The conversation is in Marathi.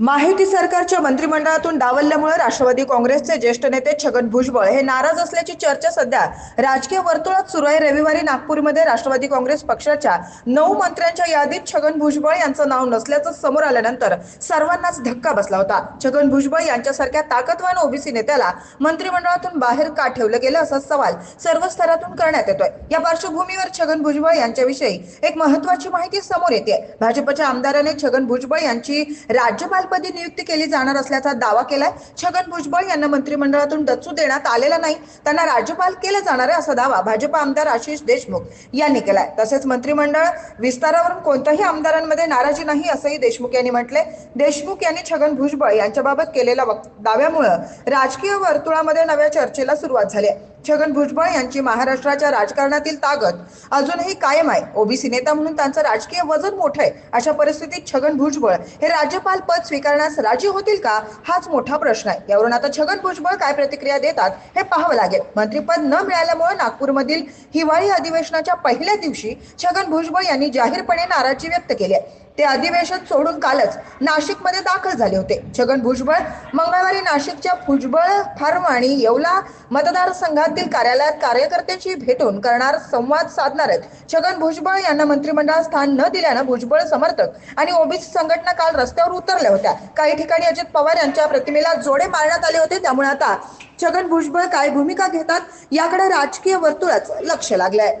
माहिती सरकारच्या मंत्रिमंडळातून डावलल्यामुळे राष्ट्रवादी काँग्रेसचे ज्येष्ठ नेते छगन भुजबळ हे नाराज असल्याची चर्चा सध्या राजकीय वर्तुळात सुरू आहे. रविवारी नागपूरमध्ये राष्ट्रवादी काँग्रेस पक्षाच्या नऊ मंत्र्यांच्या यादीत छगन भुजबळ यांचं नाव नसल्याचं समोर आल्यानंतर सर्वांनाच धक्का बसला होता. छगन भुजबळ यांच्यासारख्या ताकदवान ओबीसी नेत्याला मंत्रिमंडळातून बाहेर का ठेवलं गेलं असा सवाल सर्व स्तरातून करण्यात येतोय. या पार्श्वभूमीवर छगन भुजबळ यांच्याविषयी एक महत्वाची माहिती समोर येते भाजपच्या आमदाराने छगन भुजबळ यांची राज्यपाल राज्यपालपदी नियुक्ती केली जाणार असल्याचा दावा केलाय. छगन भुजबळ यांना मंत्रिमंडळातून डचू देण्यात आलेला नाही. त्यांना राज्यपाल केलं जाणार आहे असा दावा भाजपा आमदार आशिष देशमुख यांनी केलाय. तसेच मंत्रिमंडळ विस्तारावरून कोणत्याही आमदारांमध्ये नाराजी नाही असंही देशमुख यांनी म्हटले देशमुख यांनी छगन भुजबळ यांच्याबाबत केलेल्या वक्त- दाव्यामुळं राजकीय वर्तुळामध्ये नव्या चर्चेला सुरुवात झाली आहे. छगन भुजबळ यांची महाराष्ट्राच्या राजकारणातील ताकद अजूनही कायम आहे. ओबीसी नेता म्हणून त्यांचं राजकीय वजन मोठं आहे. अशा परिस्थितीत छगन भुजबळ हे राज्यपाल पद स्वीकारण्यास राजी होतील का? हाच मोठा प्रश्न आहे. यावरून आता छगन भुजबळ काय प्रतिक्रिया देतात हे पाहावं लागेल. मंत्रीपद न मिळाल्यामुळे नागपूरमधील हिवाळी अधिवेशनाच्या पहिल्या दिवशी छगन भुजबळ यांनी जाहीरपणे नाराजी व्यक्त केली आहे. ते अधिवेशन सोडून कालच नाशिकमध्ये दाखल झाले होते. छगन भुजबळ मंगळवारी नाशिकच्या भुजबळ फार्म आणि येवला मतदारसंघातील कार्यालयात कार्यकर्त्यांशी भेटून करणार संवाद साधणार आहेत. छगन भुजबळ यांना मंत्रिमंडळात स्थान न दिल्यानं भुजबळ समर्थक आणि ओबीसी संघटना काल रस्त्यावर उतरल्या होत्या काही ठिकाणी अजित पवार यांच्या प्रतिमेला जोडे मारण्यात आले होते. त्यामुळे आता छगन भुजबळ काय भूमिका घेतात याकडे राजकीय वर्तुळाचं लक्ष लागलंय.